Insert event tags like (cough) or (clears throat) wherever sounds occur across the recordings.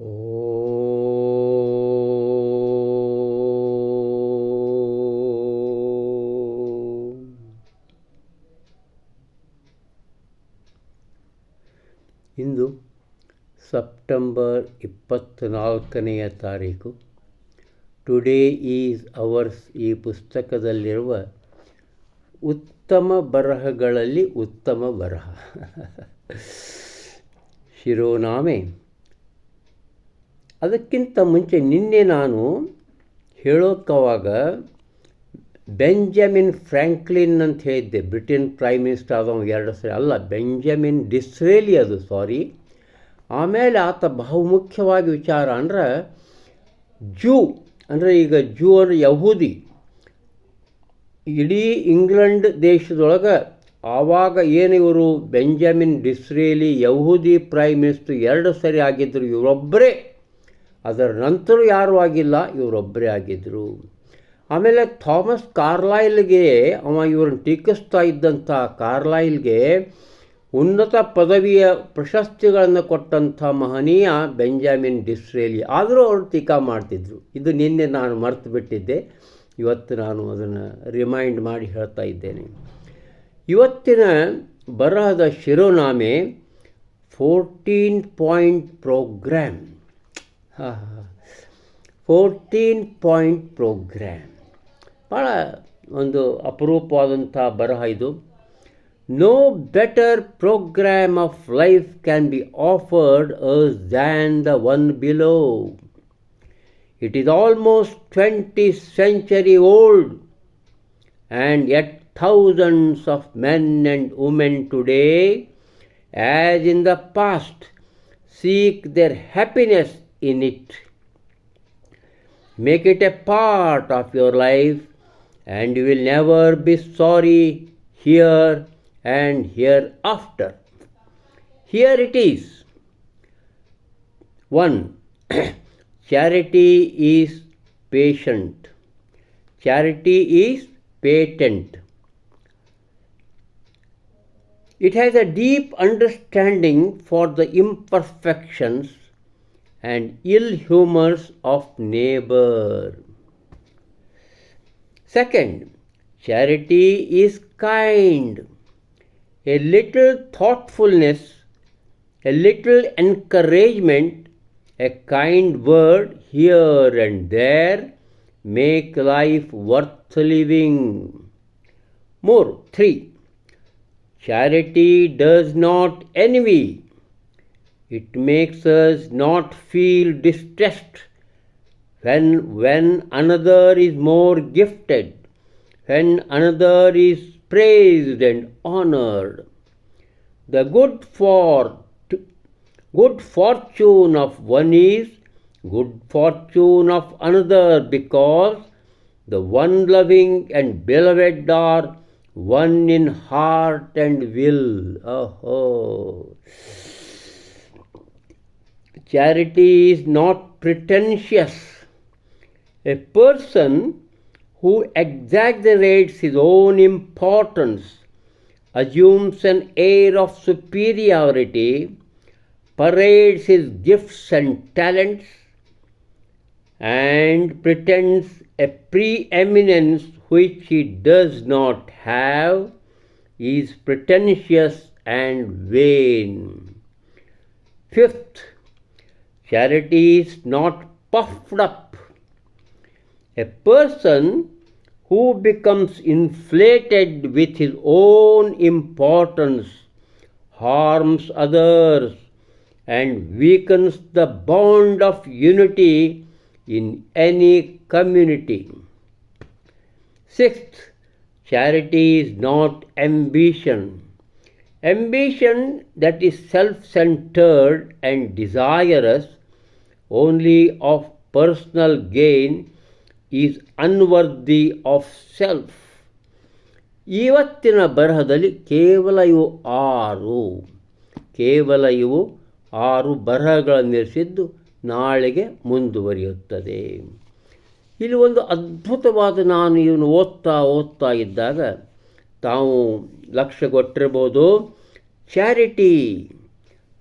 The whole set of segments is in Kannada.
ಇಂದು ಸೆಪ್ಟೆಂಬರ್ ಇಪ್ಪತ್ತ್ನಾಲ್ಕನೆಯ ತಾರೀಕು. ಟುಡೇ ಈಸ್ ಅವರ್ಸ್ ಈ ಪುಸ್ತಕದಲ್ಲಿರುವ ಉತ್ತಮ ಬರಹಗಳಲ್ಲಿ ಉತ್ತಮ ಬರಹ. (laughs) ಶಿರೋನಾಮೆ. ಅದಕ್ಕಿಂತ ಮುಂಚೆ ನಿನ್ನೆ ನಾನು ಹೇಳೋಕ್ಕವಾಗ ಬೆಂಜಮಿನ್ ಫ್ರ್ಯಾಂಕ್ಲಿನ್ ಅಂತ ಹೇಳಿದ್ದೆ. ಬ್ರಿಟನ್ ಪ್ರೈಮ್ ಮಿನಿಸ್ಟರ್ ಆದವ ಎರಡು ಸರಿ. ಅಲ್ಲ, ಬೆಂಜಮಿನ್ ಡಿಸ್ರೇಲಿ ಅದು, ಸಾರಿ. ಆಮೇಲೆ ಆತ ಬಹುಮುಖ್ಯವಾಗಿ ವಿಚಾರ ಅಂದ್ರೆ ಜೂ, ಅಂದರೆ ಈಗ ಜೂ ಅಂದರೆ ಯಹೂದಿ. ಇಡೀ ಇಂಗ್ಲೆಂಡ್ ದೇಶದೊಳಗೆ ಆವಾಗ ಏನು ಇವರು? ಬೆಂಜಮಿನ್ ಡಿಸ್ರೇಲಿ ಯಹೂದಿ ಪ್ರೈಮ್ ಮಿನಿಸ್ಟರ್ ಎರಡು ಸರಿ ಆಗಿದ್ದರು ಇವರೊಬ್ಬರೇ ಅದರ ನಂತರ ಯಾರೂ ಆಗಿಲ್ಲ, ಇವರೊಬ್ಬರೇ ಆಗಿದ್ದರು ಆಮೇಲೆ ಥಾಮಸ್ ಕಾರ್ಲಾಯ್ಲ್ಗೆ ಅವ ಇವ್ರನ್ನ ಟೀಕಿಸ್ತಾ ಇದ್ದಂಥ ಕಾರ್ಲಾಯ್ಲ್ಗೆ ಉನ್ನತ ಪದವಿಯ ಪ್ರಶಸ್ತಿಗಳನ್ನು ಕೊಟ್ಟಂಥ ಮಹನೀಯ ಬೆಂಜಾಮಿನ್ ಡಿಸ್ರೇಲಿ. ಆದರೂ ಅವರು ಟೀಕಾ ಮಾಡ್ತಿದ್ರು. ಇದು ನಿನ್ನೆ ನಾನು ಮರೆತು ಬಿಟ್ಟಿದ್ದೆ. ಇವತ್ತು ನಾನು ಅದನ್ನು ರಿಮೈಂಡ್ ಮಾಡಿ ಹೇಳ್ತಾ ಇದ್ದೇನೆ. ಇವತ್ತಿನ ಬರಹದ ಶಿರೋನಾಮೆ fourteen point programme. Fourteen point programme ಭಾಳ ಒಂದು ಅಪರೂಪವಾದಂಥ ಬರಹ ಇದು no better programme of life can be offered us than the one below it is almost twenty century old and yet thousands of men and women today as in the past seek their happiness in it. Make it a part of your life, and you will never be sorry here and hereafter. Here it is. 1. (clears throat) Charity is patient. Charity is patent. It has a deep understanding for the imperfections and ill humors of neighbor. Second, charity is kind. A little thoughtfulness, a little encouragement, a kind word here and there make life worth living. More, three, charity does not envy. It makes us not feel distressed when, when another is more gifted, when another is praised and honored. The good for good fortune of one is good fortune of another because the one loving and beloved are one in heart and will. Oh, charity is not pretentious. A person who exaggerates his own importance, assumes an air of superiority, parades his gifts and talents, and pretends a preeminence which he does not have is pretentious and vain. Fifth, charity is not puffed up. A person who becomes inflated with his own importance harms others and weakens the bond of unity in any community. Sixth, charity is not ambition. Ambition that is self centered and desirous only of personal gain is unworthy of self. ಇವತ್ತಿನ ಬರಹದಲ್ಲಿ ಕೇವಲ ಇವು ಆರು. ಕೇವಲ ಇವು ಆರು ಬರಹಗಳನ್ನಿರಿಸಿದ್ದು ನಾಳೆಗೆ ಮುಂದುವರಿಯುತ್ತದೆ. ಇಲ್ಲಿ ಒಂದು ಅದ್ಭುತವಾದ ನಾನು ಇವನು ಓದ್ತಾ ಓದ್ತಾ ಇದ್ದಾಗ ತಾವು ಲಕ್ಷ್ಯ ಕೊಟ್ಟಿರ್ಬೋದು ಚಾರಿಟಿ.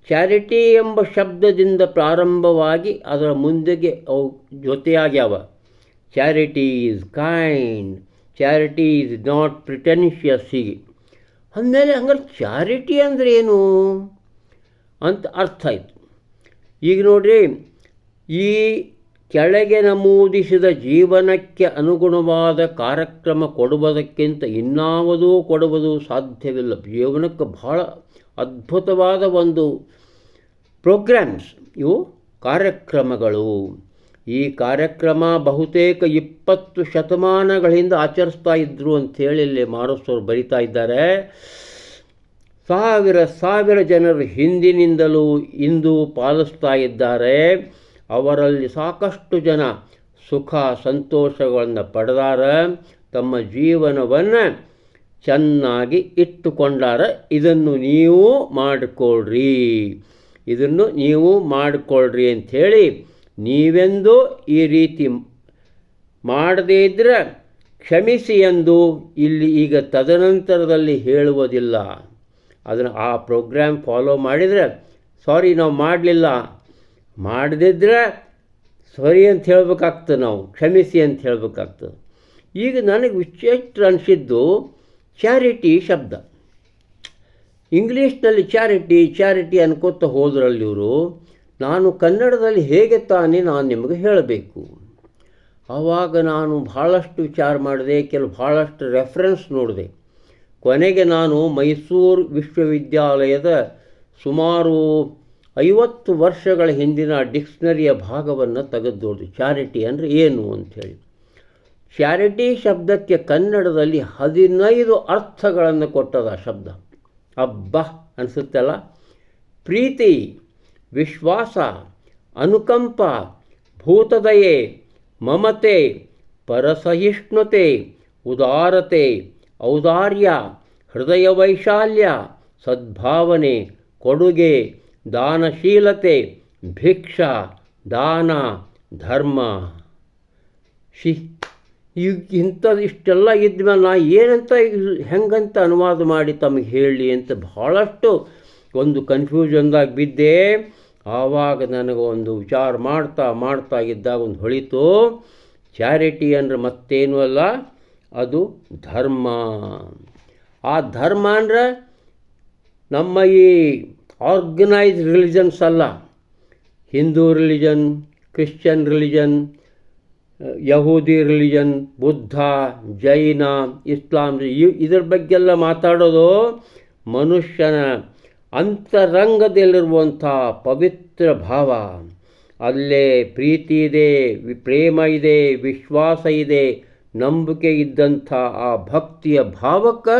ಚಾರಿಟಿ ಎಂಬ ಶಬ್ದದಿಂದ ಪ್ರಾರಂಭವಾಗಿ ಅದರ ಮುಂದೆಗೆ ಅವು ಜೊತೆಯಾಗ್ಯಾವ. Charity is kind charity is not pretentious ಹೀಗೆ. ಅಂದಮೇಲೆ ಹಂಗಾರೆ ಚಾರಿಟಿ ಅಂದರೆ ಏನು? ಅಂತ ಅರ್ಥ ಆಯಿತು. ಈಗ ನೋಡಿರಿ, ಈ ಕೆಳಗೆ ನಮೂದಿಸಿದ ಜೀವನಕ್ಕೆ ಅನುಗುಣವಾದ ಕಾರ್ಯಕ್ರಮ ಕೊಡುವುದಕ್ಕಿಂತ ಇನ್ನಾವುದೂ ಕೊಡುವುದು ಸಾಧ್ಯವಿಲ್ಲ. ಜೀವನಕ್ಕೆ ಬಹಳ ಅದ್ಭುತವಾದ ಒಂದು ಪ್ರೋಗ್ರಾಮ್ಸ್. ಇವು ಕಾರ್ಯಕ್ರಮಗಳು. ಈ ಕಾರ್ಯಕ್ರಮ ಬಹುತೇಕ ಇಪ್ಪತ್ತು ಶತಮಾನಗಳಿಂದ ಆಚರಿಸ್ತಾ ಇದ್ದರು ಅಂಥೇಳಿ ಇಲ್ಲಿ ಮಾರಸ್ವರು ಬರಿತಾ ಇದ್ದಾರೆ. ಸಾವಿರ ಸಾವಿರ ಜನರು ಹಿಂದಿನಿಂದಲೂ ಇಂದು ಪಾಲಿಸ್ತಾ ಇದ್ದಾರೆ. ಅವರಲ್ಲಿ ಸಾಕಷ್ಟು ಜನ ಸುಖ, ಸಂತೋಷಗಳನ್ನು ಪಡೆದಾರ. ತಮ್ಮ ಜೀವನವನ್ನು ಚೆನ್ನಾಗಿ ಇಟ್ಟುಕೊಂಡಾರ ಇದನ್ನು ನೀವು ಮಾಡಿಕೊಳ್ಳ್ರಿ ಇದನ್ನು ನೀವು ಮಾಡಿಕೊಳ್ಳ್ರಿ ಅಂಥೇಳಿ ನೀವೆಂದು ಈ ರೀತಿ ಮಾಡದೇ ಇದ್ದರೆ ಕ್ಷಮಿಸಿ ಎಂದು ಇಲ್ಲಿ ಈಗ ತದನಂತರದಲ್ಲಿ ಹೇಳುವುದಿಲ್ಲ. ಅದನ್ನು ಆ ಪ್ರೋಗ್ರಾಮ್ ಫಾಲೋ ಮಾಡಿದರೆ ಸಾರಿ, ನಾವು ಮಾಡಲಿಲ್ಲ. ಮಾಡದಿದ್ದರೆ ಸಾರಿ ಅಂತ ಹೇಳ್ಬೇಕಾಗ್ತದೆ ನಾವು, ಕ್ಷಮಿಸಿ ಅಂತ ಹೇಳ್ಬೇಕಾಗ್ತದೆ. ಈಗ ನನಗೆ ವಿಶೇಷ ಅನಿಸಿದ್ದು ಚಾರಿಟಿ ಶಬ್ದ. ಇಂಗ್ಲೀಷ್ನಲ್ಲಿ ಚಾರಿಟಿ ಚಾರಿಟಿ ಅನ್ಕೋತ ಹೋದ್ರಲ್ಲಿ ಇವರು, ನಾನು ಕನ್ನಡದಲ್ಲಿ ಹೇಗೆ ತಾನೇ ನಾನು ನಿಮಗೆ ಹೇಳಬೇಕು. ಆವಾಗ ನಾನು ಭಾಳಷ್ಟು ವಿಚಾರ ಮಾಡಿದೆ ಕೆಲವು ಭಾಳಷ್ಟು ರೆಫರೆನ್ಸ್ ನೋಡಿದೆ. ಕೊನೆಗೆ ನಾನು ಮೈಸೂರು ವಿಶ್ವವಿದ್ಯಾಲಯದ ಸುಮಾರು ಐವತ್ತು ವರ್ಷಗಳ ಹಿಂದಿನ ಡಿಕ್ಷ್ನರಿಯ ಭಾಗವನ್ನು ತೆಗೆದು ಚಾರಿಟಿ ಅಂದರೆ ಏನು ಅಂಥೇಳಿ. ಚಾರಿಟಿ ಶಬ್ದಕ್ಕೆ ಕನ್ನಡದಲ್ಲಿ ಹದಿನೈದು ಅರ್ಥಗಳನ್ನು ಕೊಟ್ಟದ ಶಬ್ದ. ಅಬ್ಬ ಅನಿಸುತ್ತಲ್ಲ? ಪ್ರೀತಿ, ವಿಶ್ವಾಸ, ಅನುಕಂಪ, ಭೂತದಯೆ, ಮಮತೆ, ಪರಸಹಿಷ್ಣುತೆ, ಉದಾರತೆ, ಔದಾರ್ಯ, ಹೃದಯ ವೈಶಾಲ್ಯ, ಸದ್ಭಾವನೆ, ಕೊಡುಗೆ, ದಾನಶೀಲತೆ, ಭಿಕ್ಷಾ, ದಾನ, ಧರ್ಮ. ಶಿ ಈಗ ಇಂಥದ್ದು ಇಷ್ಟೆಲ್ಲ ಇದ್ಮೇಲೆ ನಾ ಏನಂತ ಹೆಂಗಂತ ಅನುವಾದ ಮಾಡಿ ತಮಗೆ ಹೇಳಿ ಅಂತ ಭಾಳಷ್ಟು ಒಂದು ಕನ್ಫ್ಯೂಷನ್ದಾಗ ಬಿದ್ದೆ ಆವಾಗ ನನಗೆ ಒಂದು ವಿಚಾರ ಮಾಡ್ತಾ ಮಾಡ್ತಾ ಇದ್ದಾಗ ಒಂದು ಹೊಳಿತು. ಚಾರಿಟಿ ಅಂದ್ರೆ ಮತ್ತೇನು ಅಲ್ಲ, ಅದು ಧರ್ಮ. ಆ ಧರ್ಮ ಅಂದ್ರೆ ನಮ್ಮ ಈ ಆರ್ಗನೈಸ್ಡ್ ರಿಲಿಜನ್ಸ್ ಅಲ್ಲ. ಹಿಂದೂ ರಿಲಿಜನ್ ಕ್ರಿಶ್ಚಿಯನ್ ರಿಲಿಜನ್ ಯಹೂದಿ ರಿಲಿಜನ್ ಬುದ್ಧ, ಜೈನ, ಇಸ್ಲಾಂ ಇದ್ರ ಬಗ್ಗೆಲ್ಲ ಮಾತಾಡೋದು ಮನುಷ್ಯನ ಅಂತರಂಗದಲ್ಲಿರುವಂಥ ಪವಿತ್ರ ಭಾವ. ಅಲ್ಲೇ ಪ್ರೀತಿ ಇದೆ, ಪ್ರೇಮ ಇದೆ, ವಿಶ್ವಾಸ ಇದೆ, ನಂಬಿಕೆ ಇದ್ದಂಥ ಆ ಭಕ್ತಿಯ ಭಾವಕ್ಕೆ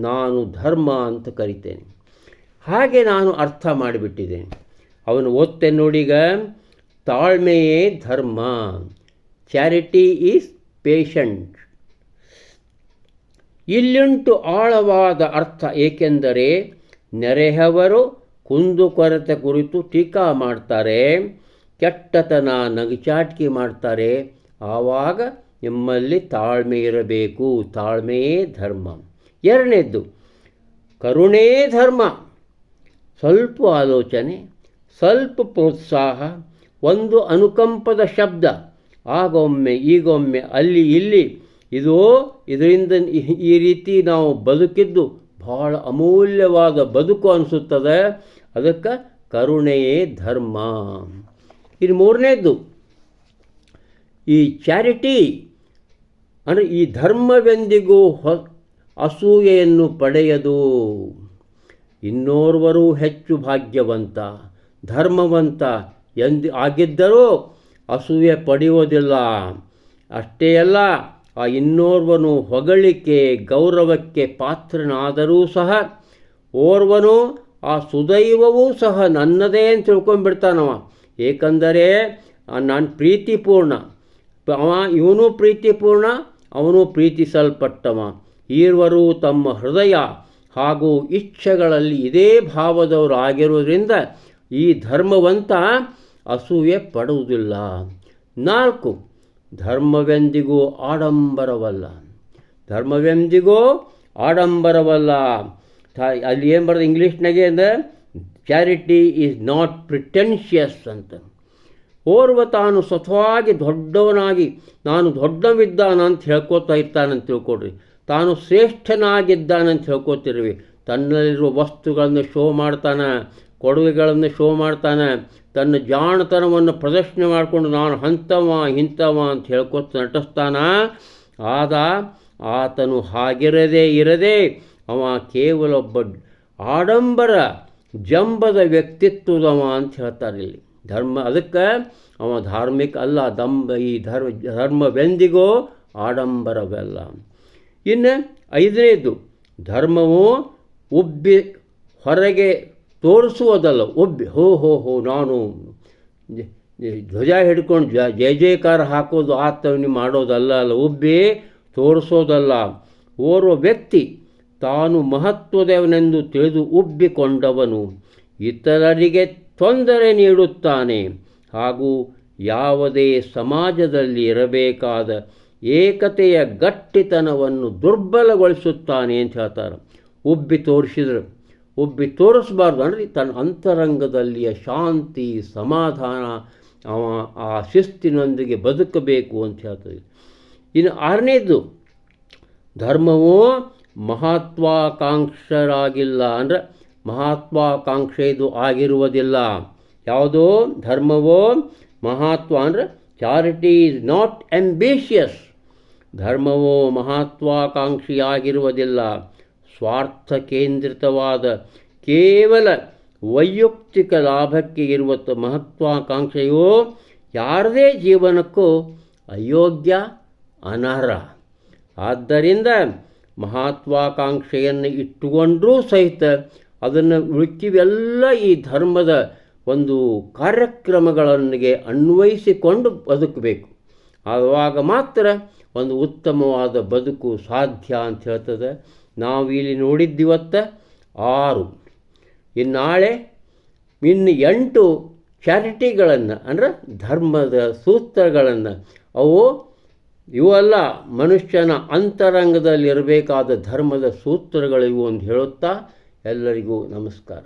ನಾನು ಧರ್ಮ ಅಂತ ಕರಿತೇನೆ. ಹಾಗೆ ನಾನು ಅರ್ಥ ಮಾಡಿಬಿಟ್ಟಿದ್ದೇನೆ. ಅವನು ಓದ್ತೇನೆ ನೋಡಿಗ ತಾಳ್ಮೆಯೇ ಧರ್ಮ. ಚಾರಿಟಿ ಈಸ್ ಪೇಷಂಟ್ ಇಲ್ಲಿಂಟು ಆಳವಾದ ಅರ್ಥ ಏಕೆಂದರೆ ನೆರೆಹವರು ಕುಂದುಕೊರತೆ ಕುರಿತು ಟೀಕಾ ಮಾಡ್ತಾರೆ, ಕೆಟ್ಟತನ ನಗಿಚಾಟಿಕೆ ಮಾಡ್ತಾರೆ. ಆವಾಗ ನಿಮ್ಮಲ್ಲಿ ತಾಳ್ಮೆ ಇರಬೇಕು ತಾಳ್ಮೆಯೇ ಧರ್ಮ. ಎರಡನೇದ್ದು, ಕರುಣೇ ಧರ್ಮ. ಸ್ವಲ್ಪ ಆಲೋಚನೆ, ಸ್ವಲ್ಪ ಪ್ರೋತ್ಸಾಹ, ಒಂದು ಅನುಕಂಪದ ಶಬ್ದ. ಆಗೊಮ್ಮೆ, ಈಗೊಮ್ಮೆ, ಅಲ್ಲಿ, ಇಲ್ಲಿ. ಇದು, ಇದರಿಂದ ಈ- ರೀತಿ ನಾವು ಬದುಕಿದ್ದು ಬಹಳ ಅಮೂಲ್ಯವಾದ ಬದುಕು ಅನಿಸುತ್ತದೆ. ಅದಕ್ಕೆ ಕರುಣೆಯೇ ಧರ್ಮ. ಇನ್ನು ಮೂರನೇದ್ದು, ಈ ಚಾರಿಟಿ, ಅಂದರೆ ಈ ಧರ್ಮವೆಂದಿಗೂ ಹೊ, ಅಸೂಯೆಯನ್ನು ಪಡೆಯದು. ಇನ್ನೋರ್ವರೂ ಹೆಚ್ಚು ಭಾಗ್ಯವಂತ, ಧರ್ಮವಂತ ಎಂದು, ಆಗಿದ್ದರೂ ಅಸೂಯೆ ಪಡೆಯುವುದಿಲ್ಲ. ಅಷ್ಟೇ ಅಲ್ಲ, ಆ ಇನ್ನೋರ್ವನು ಹೊಗಳಿಕೆ, ಗೌರವಕ್ಕೆ ಪಾತ್ರನಾದರೂ ಸಹ ಓರ್ವನು ಆ ಸುದೈವವೂ ಸಹ ನನ್ನದೇ ಅಂತ ತಿಳ್ಕೊಂಡ್ಬಿಡ್ತಾನವ. ಏಕೆಂದರೆ ನಾನು ಪ್ರೀತಿಪೂರ್ಣ. ಅವ, ಇವನು ಪ್ರೀತಿಪೂರ್ಣ, ಅವನು ಪ್ರೀತಿಸಲ್ಪಟ್ಟವ. ಈರ್ವರು ತಮ್ಮ ಹೃದಯ ಹಾಗೂ ಇಚ್ಛೆಗಳಲ್ಲಿ ಇದೇ ಭಾವದವರು ಆಗಿರುವುದರಿಂದ ಈ ಧರ್ಮವಂತ ಅಸೂಯೆ ಪಡುವುದಿಲ್ಲ. ನಾಲ್ಕು, ಧರ್ಮವೆಂದಿಗೂ ಆಡಂಬರವಲ್ಲ. ಧರ್ಮವೆಂದಿಗೂ ಆಡಂಬರವಲ್ಲ. ಅಲ್ಲಿ ಏನು ಬರೋದು ಇಂಗ್ಲೀಷ್ನಾಗೆ ಅಂದರೆ ಚಾರಿಟಿ ಈಸ್ ನಾಟ್ ಪ್ರಿಟೆನ್ಷಿಯಸ್ ಅಂತ. ಓರ್ವ ತಾನು ಸ್ವತಃವಾಗಿ ದೊಡ್ಡವನಾಗಿ, ನಾನು ದೊಡ್ಡವಿದ್ದಾನ ಅಂತ ಹೇಳ್ಕೊತಾ ಇರ್ತಾನಂತ ತಿಳ್ಕೊಡ್ರಿ ತಾನು ಶ್ರೇಷ್ಠನಾಗಿದ್ದಾನಂತ ಹೇಳ್ಕೊತಿರ್ವಿ ತನ್ನಲ್ಲಿರುವ ವಸ್ತುಗಳನ್ನು ಶೋ ಮಾಡ್ತಾನೆ. ಕೊಡುಗೆಗಳನ್ನು ಶೋ ಮಾಡ್ತಾನೆ, ತನ್ನ ಜಾಣತನವನ್ನು ಪ್ರದರ್ಶನ ಮಾಡಿಕೊಂಡು ನಾನು ಹಂತವ ಇಂಥವ ಅಂತ ಹೇಳ್ಕೊತ ನಟಿಸ್ತಾನ. ಆದ ಆತನು ಹಾಗಿರದೇ ಇರದೆ ಅವ ಕೇವಲ ಒಬ್ಬ ಆಡಂಬರ ಜಂಬದ ವ್ಯಕ್ತಿತ್ವದವ ಅಂತ ಹೇಳ್ತಾರೆ ಇಲ್ಲಿ. ಧರ್ಮ ಅದಕ್ಕೆ ಅವ ಧಾರ್ಮಿಕ ಅಲ್ಲ ದಂಬ ಈ ಧರ್ಮ, ಧರ್ಮವೆಂದಿಗೋ ಆಡಂಬರವೆಲ್ಲ. ಇನ್ನು ಐದನೇದು, ಧರ್ಮವು ಉಬ್ಬಿ ಹೊರಗೆ ತೋರಿಸುವುದಲ್ಲ. ಒಬ್ಬಿ, ಹೋ ಹೋ ಹೋ, ನಾನು ಧ್ವಜ ಹಿಡ್ಕೊಂಡು ಜಯ, ಜಯಕಾರ ಹಾಕೋದು ಆತವನಿ ಮಾಡೋದಲ್ಲ ಅಲ್ಲ. ಉಬ್ಬಿ ತೋರಿಸೋದಲ್ಲ. ಓರ್ವ ವ್ಯಕ್ತಿ ತಾನು ಮಹತ್ವದವನೆಂದು ತಿಳಿದು ಉಬ್ಬಿಕೊಂಡವನು ಇತರರಿಗೆ ತೊಂದರೆ ನೀಡುತ್ತಾನೆ. ಹಾಗೂ ಯಾವುದೇ ಸಮಾಜದಲ್ಲಿ ಇರಬೇಕಾದ ಏಕತೆಯ ಗಟ್ಟಿತನವನ್ನು ದುರ್ಬಲಗೊಳಿಸುತ್ತಾನೆ ಅಂತ ಹೇಳ್ತಾರೆ. ಉಬ್ಬಿ ತೋರಿಸಿದ್ರೆ. ಉಬ್ಬಿ ತೋರಿಸ್ಬಾರ್ದು ಅಂದರೆ ತನ್ನ ಅಂತರಂಗದಲ್ಲಿಯ ಶಾಂತಿ, ಸಮಾಧಾನ, ಅವ ಆ ಶಿಸ್ತಿನೊಂದಿಗೆ ಬದುಕಬೇಕು ಅಂತ ಹೇಳ್ತದೆ. ಇನ್ನು ಆರನೇದು, ಧರ್ಮವೋ ಮಹತ್ವಾಕಾಂಕ್ಷರಾಗಿಲ್ಲ ಅಂದರೆ ಮಹಾತ್ವಾಕಾಂಕ್ಷೆದು ಆಗಿರುವುದಿಲ್ಲ. ಯಾವುದೋ ಧರ್ಮವೋ ಮಹತ್ವ ಅಂದರೆ ಚಾರಿಟಿ ಈಸ್ ನಾಟ್ ಆ್ಯಂಬಿಷಿಯಸ್ ಧರ್ಮವೋ ಮಹತ್ವಾಕಾಂಕ್ಷಿಯಾಗಿರುವುದಿಲ್ಲ. ಸ್ವಾರ್ಥ ಕೇಂದ್ರಿತವಾದ ಕೇವಲ ವೈಯಕ್ತಿಕ ಲಾಭಕ್ಕೆ ಇರುವ ಮಹತ್ವಾಕಾಂಕ್ಷೆಯು ಯಾರದೇ ಜೀವನಕ್ಕೂ ಅಯೋಗ್ಯ, ಅನರ್ಹ. ಆದ್ದರಿಂದ ಮಹತ್ವಾಕಾಂಕ್ಷೆಯನ್ನು ಇಟ್ಟುಕೊಂಡರೂ ಸಹಿತ ಅದನ್ನು ಉಳಿಕಿವೆಲ್ಲ ಈ ಧರ್ಮದ ಒಂದು ಕಾರ್ಯಕ್ರಮಗಳೊಂದಿಗೆ ಅನ್ವಯಿಸಿಕೊಂಡು ಬದುಕಬೇಕು. ಆವಾಗ ಮಾತ್ರ ಒಂದು ಉತ್ತಮವಾದ ಬದುಕು ಸಾಧ್ಯ ಅಂತ ಹೇಳ್ತದೆ. ನಾವು ಇಲ್ಲಿ ನೋಡಿದ್ದಿವತ್ತು ಆರು. ಇನ್ನು ನಾಳೆ ಇನ್ನು ಎಂಟು ಚಾರಿಟಿಗಳನ್ನು, ಅಂದರೆ ಧರ್ಮದ ಸೂತ್ರಗಳನ್ನು, ಅವು ಇವೆಲ್ಲ ಮನುಷ್ಯನ ಅಂತರಂಗದಲ್ಲಿರಬೇಕಾದ ಧರ್ಮದ ಸೂತ್ರಗಳಿವು ಅಂತ ಹೇಳುತ್ತಾ ಎಲ್ಲರಿಗೂ ನಮಸ್ಕಾರ.